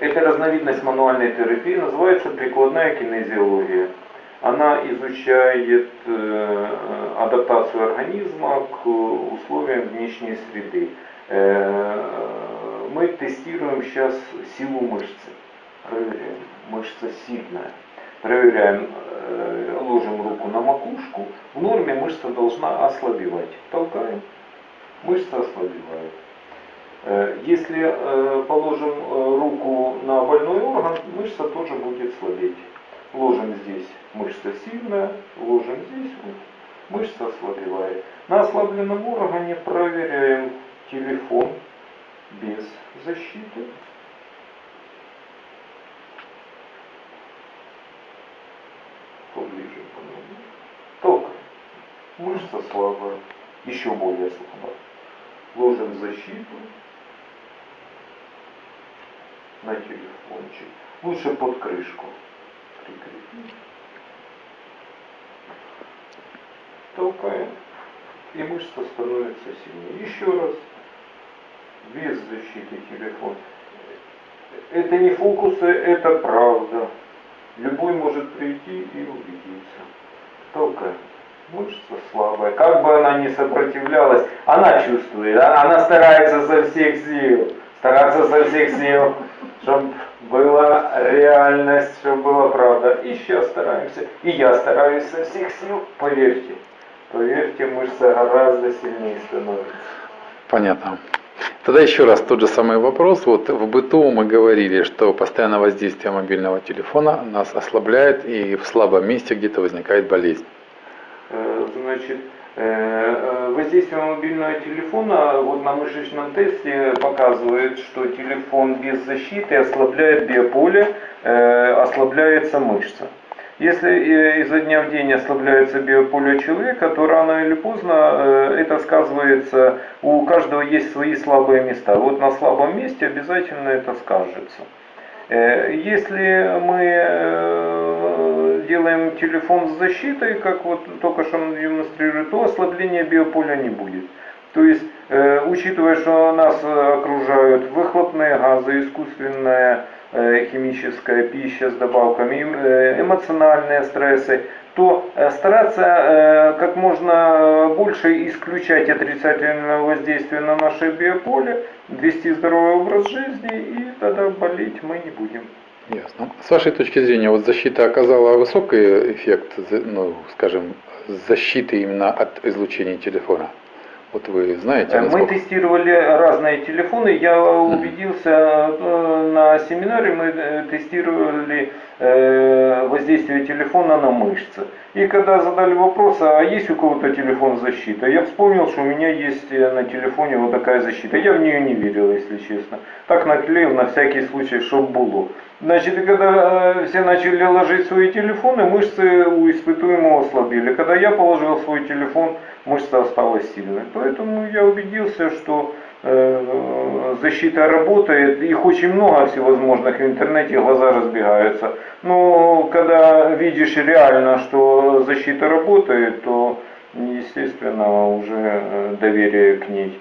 это разновидность мануальной терапии, называется прикладная кинезиология. Она изучает э, адаптацию организма к условиям внешней среды. Э, мы тестируем сейчас силу мышцы. Проверяем, мышца сильная. Проверяем, э, ложим руку на макушку. В норме мышца должна ослабевать. Толкаем, мышца ослабевает. Э, если э, положим э, руку на больной орган, мышца тоже будет слабеть. Ложим здесь, мышца сильная, ложим здесь, вот, мышца ослабевает. На ослабленном органе проверяем телефон без защиты. Поближе, Только мышца слабая, еще более слабая. Ложим защиту на телефончик. Лучше под крышку прикрепить. Толкаем. И мышца становится сильнее. Еще раз. Без защиты телефон. Это не фокусы, это правда. Любой может прийти и убедиться. Толкаем. Мышца слабая. Как бы она ни сопротивлялась, она чувствует. Она старается со всех сил. Стараться со всех сил чтобы была реальность, чтобы была правда. И сейчас стараемся, и я стараюсь со всех сил, поверьте. Поверьте, мышца гораздо сильнее становится. Понятно. Тогда еще раз тот же самый вопрос. Вот в быту мы говорили, что постоянное воздействие мобильного телефона нас ослабляет и в слабом месте где-то возникает болезнь. Э, значит, воздействие мобильного телефона вот на мышечном тесте показывает, что телефон без защиты ослабляет биополе, э, ослабляется мышца. Если изо дня в день ослабляется биополе человека, то рано или поздно это сказывается, у каждого есть свои слабые места. Вот на слабом месте обязательно это скажется. Если мы делаем телефон с защитой, как вот только что он демонстрирует, то ослабления биополя не будет. То есть, э, учитывая, что нас окружают выхлопные газы, искусственная э, химическая пища с добавками, э, эмоциональные стрессы, то э, стараться э, как можно больше исключать отрицательное воздействие на наше биополе, вести здоровый образ жизни, и тогда болеть мы не будем. Ясно. С вашей точки зрения, вот защита оказала высокий эффект, ну, скажем, защиты именно от излучения телефона? Вот вы знаете, э, насколько... Мы тестировали разные телефоны. Я убедился э, на семинаре, мы э, тестировали воздействие телефона на мышцы. И когда задали вопрос, а есть у кого-то телефон защита, я вспомнил, что у меня есть на телефоне вот такая защита. Я в нее не верил, если честно. Так наклеил на всякий случай, чтобы было. Значит, когда все начали ложить свои телефоны, мышцы у испытуемого ослабели. Когда я положил свой телефон, мышца осталась сильной. Поэтому я убедился, что э, защита работает, их очень много всевозможных, в интернете глаза разбегаются. Но когда видишь реально, что защита работает, то естественно уже э, доверие к ней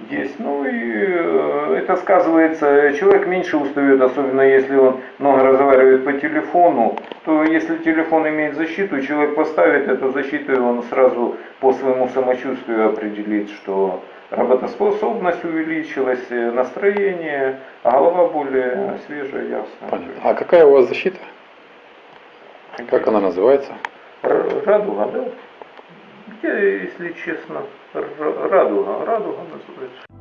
есть. Ну и э, это сказывается, человек меньше устает, особенно если он много разговаривает по телефону, то если телефон имеет защиту, человек поставит эту защиту, и он сразу по своему самочувствию определит, что работоспособность увеличилась, настроение, а голова более свежая, ясная. Понятно. А какая у вас защита? Как она называется? Радуга, да? Я, если честно, радуга, радуга называется.